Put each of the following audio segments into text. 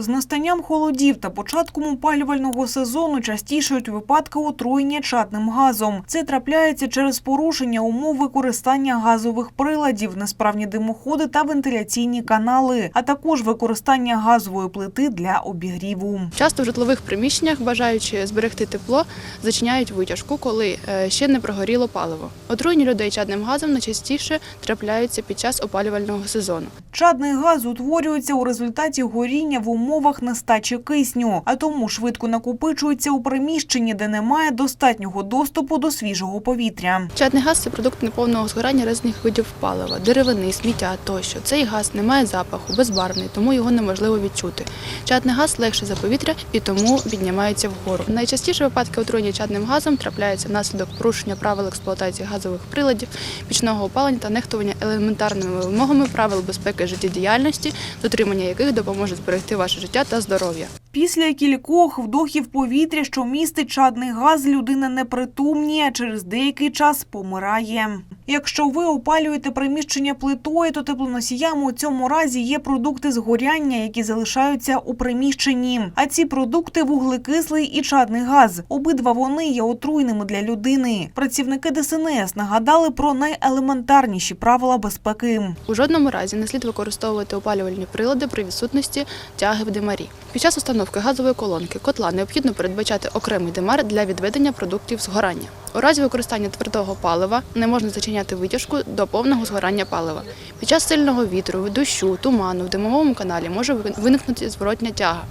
З настанням холодів та початком опалювального сезону частішають випадки отруєння чадним газом. Це трапляється через порушення умов використання газових приладів, несправні димоходи та вентиляційні канали, а також використання газової плити для обігріву. Часто в житлових приміщеннях, бажаючи зберегти тепло, зачиняють витяжку, коли е, ще не прогоріло паливо. Отруєння людей чадним газом найчастіше трапляються під час опалювального сезону. Чадний газ утворюється у результаті горіння в умовах нестачі кисню, а тому швидко накопичується у приміщенні, де немає достатнього доступу до свіжого повітря. Чадний газ це продукт неповного згорання різних видів палива, деревини, сміття тощо. Цей газ не має запаху, безбарвний, тому його неможливо відчути. Чадний газ легше за повітря і тому піднімається вгору. Найчастіше випадки отруєння чадним газом трапляються внаслідок порушення правил експлуатації газових приладів, пічного опалення та нехтування елементарними вимогами правил безпеки життєдіяльності, дотримання яких допоможе зберегти ваше життя та здоров'я. Після кількох вдохів повітря, що містить чадний газ, людина не притумніє, а через деякий час помирає. Якщо ви опалюєте приміщення плитою, то теплоносіями у цьому разі є продукти згоряння, які залишаються у приміщенні. А ці продукти вуглекислий і чадний газ. Обидва вони є отруйними для людини. Працівники ДСНС нагадали про найелементарніші правила безпеки. У жодному разі не слід використовувати опалювальні прилади при відсутності тяги в димарі. Під час установки газової колонки котла необхідно передбачати окремий димар для відведення продуктів згорання. У разі використання твердого палива не можна зачиняти витяжку до повного згорання палива. Під час сильного вітру, дощу, туману в димовому каналі може виникнути зворотня тяга,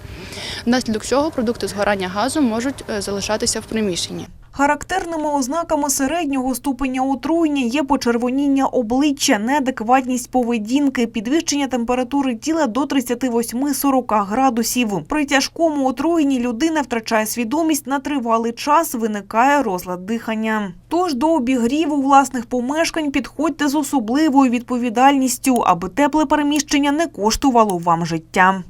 внаслідок чого продукти згорання газу можуть е, залишатися в приміщенні. Характерними ознаками середнього ступеня отруєння є почервоніння обличчя, неадекватність поведінки, підвищення температури тіла до 38-40 градусів. При тяжкому отруєнні людина втрачає свідомість на тривалий час, виникає розлад дихання. Тож до обігріву власних помешкань підходьте з особливою відповідальністю, аби тепле переміщення не коштувало вам життя.